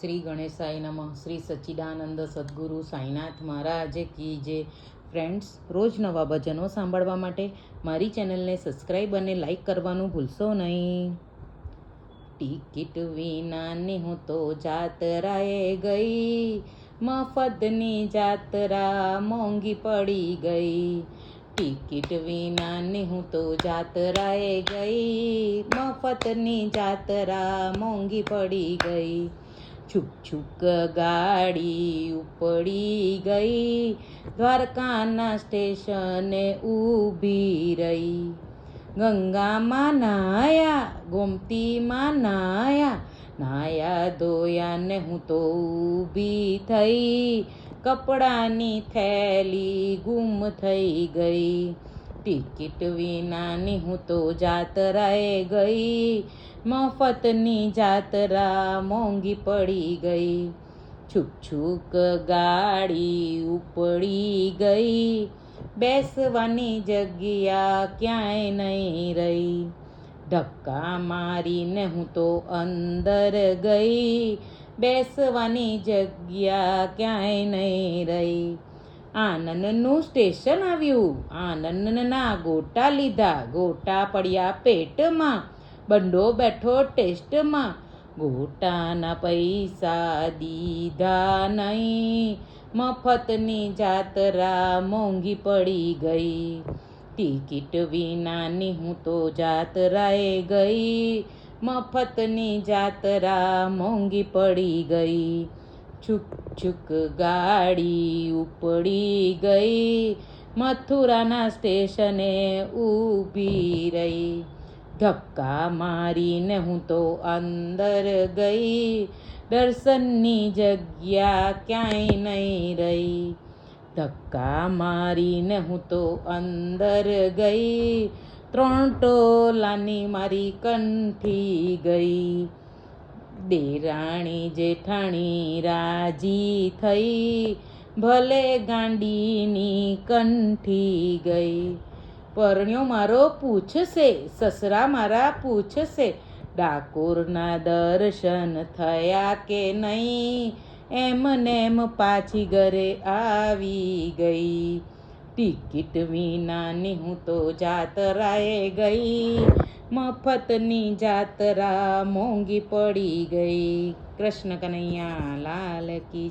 શ્રી ગણેશાય નમઃ. શ્રી સચ્ચિદાનંદ સદગુરુ સાંઈનાથ મહારાજે કી જે ફ્રેન્ડ્સ રોજ નવા ભજનો સાંભળવા માટે મારી ચેનલને સબસ્ક્રાઈબ અને લાઈક કરવાનું ભૂલશો નહીં. ટિકિટ વિનાની હું તો જાતરાએ ગઈ. મફતની જાતરા મોંઘી પડી ગઈ. ટિકિટ વિનાની હું તો જાતરાએ ગઈ. મફતની જાતરા મોંઘી પડી ગઈ. છુક છુક ગાડી ઉપડી ગઈ. દ્વારકાના સ્ટેશને ઊભી રહી. ગંગામાં નાયા, ગોમતીમાં નાયા નાયા ધોયા ને હું તો ઊભી થઈ. કપડાની થેલી ગુમ થઈ ગઈ. ટિકિટ વિનાની હું તો જાતરાએ ગઈ. મફતની જાતરા મોંઘી પડી ગઈ. છુક છુક ગાડી ઉપડી ગઈ. બેસવાની જગ્યા ક્યાંય નહીં રહી. ધક્કા મારીને હું તો અંદર ગઈ. બેસવાની જગ્યા ક્યાંય નહીં રહી. આનંદનું સ્ટેશન આવ્યું. આનંદના ગોટા લીધા. ગોટા પડ્યા પેટમાં. બંડો બેઠો ટેસ્ટમાં. ગોટાના પૈસા દીધા નહીં. મફતની જાતરા મોંઘી પડી ગઈ. ટિકિટ વિનાની હું તો જાતરાએ ગઈ. મફતની જાતરા મોંઘી પડી ગઈ. છુક છુક ગાડી ઉપડી ગઈ. મથુરાના સ્ટેશને ઊભી રહી. ધક્કા મારીને હું તો અંદર ગઈ. દર્શનની જગ્યા ક્યાંય નહીં રહી. ધક્કા મારીને હું તો અંદર ગઈ. ત્રણ ટોલાની મારી કંઠી ગઈ. દેરાણી જેઠાણી રાજી થઈ. ભલે ગાંડીની કંઠી ગઈ. પરણ્યો મારો પૂછશે, સસરા મારા પૂછશે, ડાકોરના દર્શન થયા કે નહીં? એમ નેમ પાછી ઘરે આવી ગઈ. ટિકિટ વિનાની હું તો જાતરાએ ગઈ. મફતની જાતરા મોંઘી પડી ગઈ. કૃષ્ણ કનૈયા લાલ કી